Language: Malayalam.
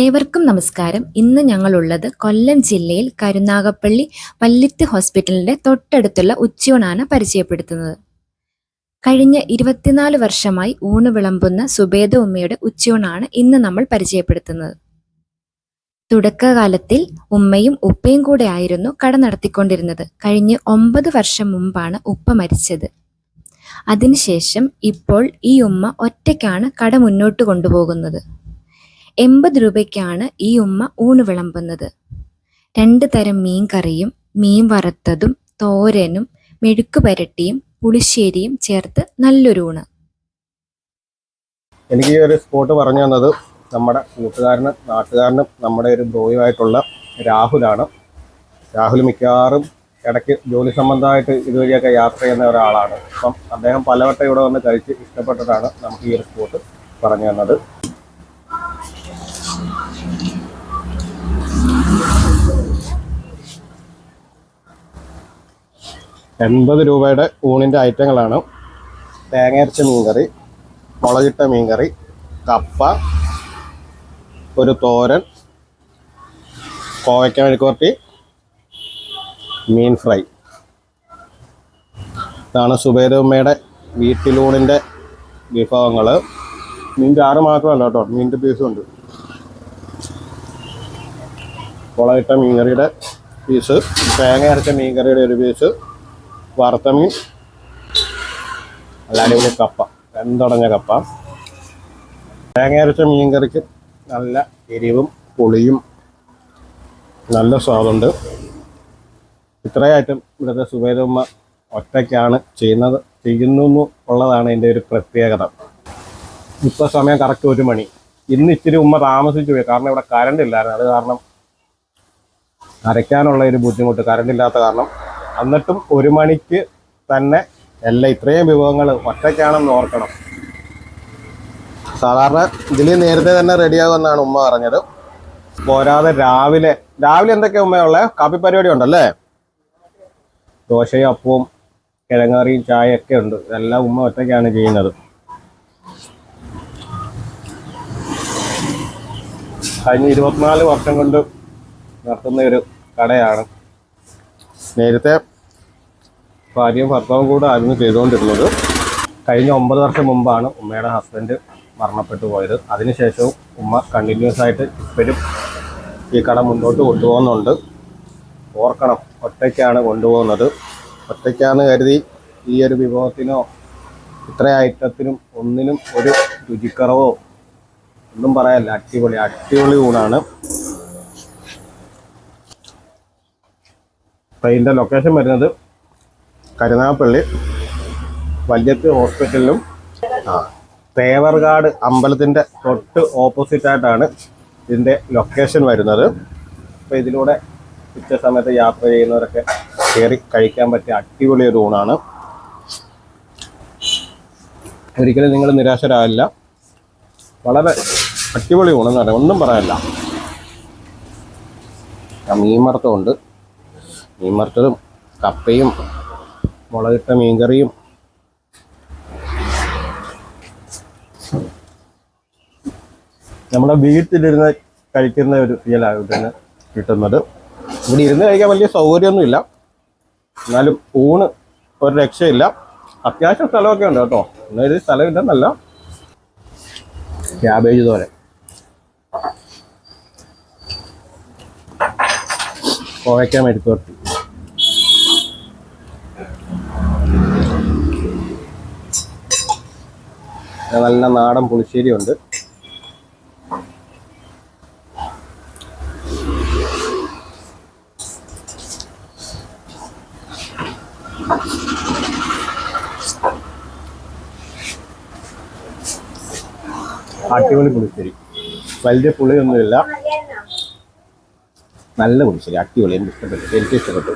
ഏവർക്കും നമസ്കാരം. ഇന്ന് ഞങ്ങളുള്ളത് കൊല്ലം ജില്ലയിൽ കരുനാഗപ്പള്ളി പല്ലിത്ത് ഹോസ്പിറ്റലിന്റെ തൊട്ടടുത്തുള്ള ഉച്ചയൂണാണ് പരിചയപ്പെടുത്തുന്നത്. കഴിഞ്ഞ ഇരുപത്തിനാല് വർഷമായി ഊണ് വിളമ്പുന്ന സുബേദ ഉമ്മയുടെ ഉച്ചയൂണാണ് ഇന്ന് നമ്മൾ പരിചയപ്പെടുത്തുന്നത്. തുടക്കകാലത്തിൽ ഉമ്മയും ഉപ്പയും കൂടെ ആയിരുന്നു കട നടത്തിക്കൊണ്ടിരുന്നത്. കഴിഞ്ഞ് ഒമ്പത് വർഷം മുമ്പാണ് ഉപ്പ മരിച്ചത്. അതിനുശേഷം ഇപ്പോൾ ഈ ഉമ്മ ഒറ്റയ്ക്കാണ് കട മുന്നോട്ട് കൊണ്ടുപോകുന്നത്. എൺപത് രൂപയ്ക്കാണ് ഈ ഉമ്മ ഊണ് വിളമ്പുന്നത്. രണ്ട് തരം മീൻ കറിയും മീൻ വറുത്തതും തോരനും മെഴുക്ക് പരട്ടിയും പുളിശ്ശേരിയും ചേർത്ത് നല്ലൊരു ഊണ്. എനിക്ക് ഈ ഒരു സ്പോട്ട് പറഞ്ഞു തന്നത് നമ്മുടെ കൂട്ടുകാരനും നാട്ടുകാരനും നമ്മുടെ ഒരു ബ്രോയുമായിട്ടുള്ള രാഹുലാണ്. രാഹുൽ മിക്കവാറും ഇടയ്ക്ക് ജോലി സംബന്ധമായിട്ട് ഇതുവഴിയൊക്കെ യാത്ര ചെയ്യുന്ന ഒരാളാണ്. അപ്പം അദ്ദേഹം പലവട്ടം ഇവിടെ വന്ന് കഴിച്ച് ഇഷ്ടപ്പെട്ടതാണ് നമുക്ക് ഈ ഒരു സ്പോട്ട് പറഞ്ഞു തന്നത്. എൺപത് രൂപയുടെ ഊണിന്റെ ഐറ്റങ്ങളാണ്. തേങ്ങയരച്ച മീൻകറി മുളകിട്ട മീൻകറി കപ്പ ഒരു തോരൻ കോവയ്ക്ക മെഴുക്കുവരട്ടി മീൻ ഫ്രൈ. ഇതാണ് സുബേദമ്മയുടെ വീട്ടിലൂണിന്റെ വിഭവങ്ങൾ മീൻ ചാറ് മാത്രമല്ല കേട്ടോ മീനിന്റെ പീസും ഉണ്ട്. മുളകിട്ട മീൻകറിയുടെ പീസ് തേങ്ങ അരച്ച മീൻകറിയുടെ ഒരു പീസ് വറുത്ത മീൻ നല്ല അടിപൊളി കപ്പ. വെന്തുടഞ്ഞ കപ്പ. തേങ്ങയരച്ച മീൻകറിക്ക് നല്ല എരിവും പുളിയും നല്ല സ്വാദുണ്ട്. ഇത്രയായിട്ടും ഇവിടുത്തെ സുബേദമ്മ ഒറ്റയ്ക്കാണ് ചെയ്യുന്നത് ചെയ്യുന്നു ഉള്ളതാണ് എന്റെ ഒരു പ്രത്യേകത. ഇപ്പോൾ സമയം കറക്റ്റ് ഒരു മണി. ഇന്ന് ഇച്ചിരി ഉമ്മ താമസിച്ചു പോയി. കാരണം ഇവിടെ കറണ്ട് ഇല്ലായിരുന്നു. അത് കാരണം അരയ്ക്കാനുള്ള ഒരു ബുദ്ധിമുട്ട് കറണ്ട് ഇല്ലാത്ത കാരണം എന്നിട്ടും ഒരു മണിക്ക് തന്നെ എല്ലാ ഇത്രയും വിഭവങ്ങൾ ഒറ്റയ്ക്കാണെന്ന് ഓർക്കണം. സാധാരണ ഇതിൽ നേരത്തെ തന്നെ റെഡിയാകുമെന്നാണ് ഉമ്മ പറഞ്ഞത്. പോരാതെ രാവിലെ രാവിലെ എന്തൊക്കെയാ ഉമ്മയുള്ളത് കാപ്പി പരിപാടി ഉണ്ടല്ലേ? ദോശയും അപ്പവും കിഴങ്ങറിയും ചായയൊക്കെ ഉണ്ട്. എല്ലാം ഉമ്മ ഒറ്റയ്ക്കാണ് ചെയ്യുന്നത്. കഴിഞ്ഞ ഇരുപത്തിനാല് വർഷം കൊണ്ട് നടത്തുന്ന ഒരു കടയാണ്. നേരത്തെ ഭാര്യയും ഭർത്താവും കൂടെ ആയിരുന്നു ചെയ്തുകൊണ്ടിരുന്നത്. കഴിഞ്ഞ ഒമ്പത് വർഷം മുമ്പാണ് ഉമ്മയുടെ ഹസ്ബൻഡ് മരണപ്പെട്ടു പോയത്. അതിനുശേഷവും ഉമ്മ കണ്ടിന്യൂസ് ആയിട്ട് ഇപ്പോഴും ഈ കട മുന്നോട്ട് കൊണ്ടുപോകുന്നുണ്ട്. ഓർക്കണം ഒറ്റയ്ക്കാണ് കൊണ്ടുപോകുന്നത്. ഒറ്റയ്ക്കാണ് കരുതി ഈ ഒരു വിഭവത്തിനോ ഇത്ര ഐറ്റത്തിനും ഒന്നിനും ഒരു രുചിക്കറവോ ഒന്നും പറയാനില്ല. അടിപൊളി അടിപൊളി ഊണാണ്. അപ്പം ഇതിന്റെ ലൊക്കേഷൻ വരുന്നത് കരുനാഗപ്പള്ളി വല്യത്ത് ഹോസ്പിറ്റലിലും ആ തേവർകാട് അമ്പലത്തിന്റെ തൊട്ട് ഓപ്പോസിറ്റായിട്ടാണ് ഇതിന്റെ ലൊക്കേഷൻ വരുന്നത്. അപ്പോൾ ഇതിലൂടെ ഉച്ച സമയത്ത് യാത്ര ചെയ്യുന്നവരൊക്കെ കയറി കഴിക്കാൻ പറ്റിയ അടിപൊളി ഒരു ഊണാണ്. ഒരിക്കലും നിങ്ങൾ നിരാശരാകില്ല വളരെ അടിപൊളി ഊണെന്ന് പറയാം. ഒന്നും പറയാനില്ല. മീൻ വറുത്തമുണ്ട് മീൻ വറുത്തതും കപ്പയും മുളകിട്ട മീൻകറിയും. നമ്മുടെ വീട്ടിലിരുന്ന് കഴിക്കുന്ന ഒരു ഫീലാണ് കിട്ടുന്നത്. ഇവിടെ ഇരുന്ന് കഴിക്കാൻ വലിയ സൗകര്യമൊന്നുമില്ല. എന്നാലും ഊണ് ഒരു രക്ഷയില്ല. അത്യാവശ്യം സ്ഥലമൊക്കെ ഉണ്ട് കേട്ടോ. എന്നൊരു സ്ഥലമില്ലെന്നല്ല. ക്യാബേജ് തോരൻ. കോവയ്ക്കാൻ മെഴുക്കുവരട്ടി നല്ല നാടൻ പുളിശ്ശേരി ഉണ്ട്. അടിപൊളി പുളിശ്ശേരി. വലിയ പുളിയൊന്നുമില്ല. നല്ല പുളിശ്ശേരി അടിപൊളി എനിക്ക് ഇഷ്ടപ്പെട്ടു. എനിക്ക് ഇഷ്ടപ്പെട്ടു.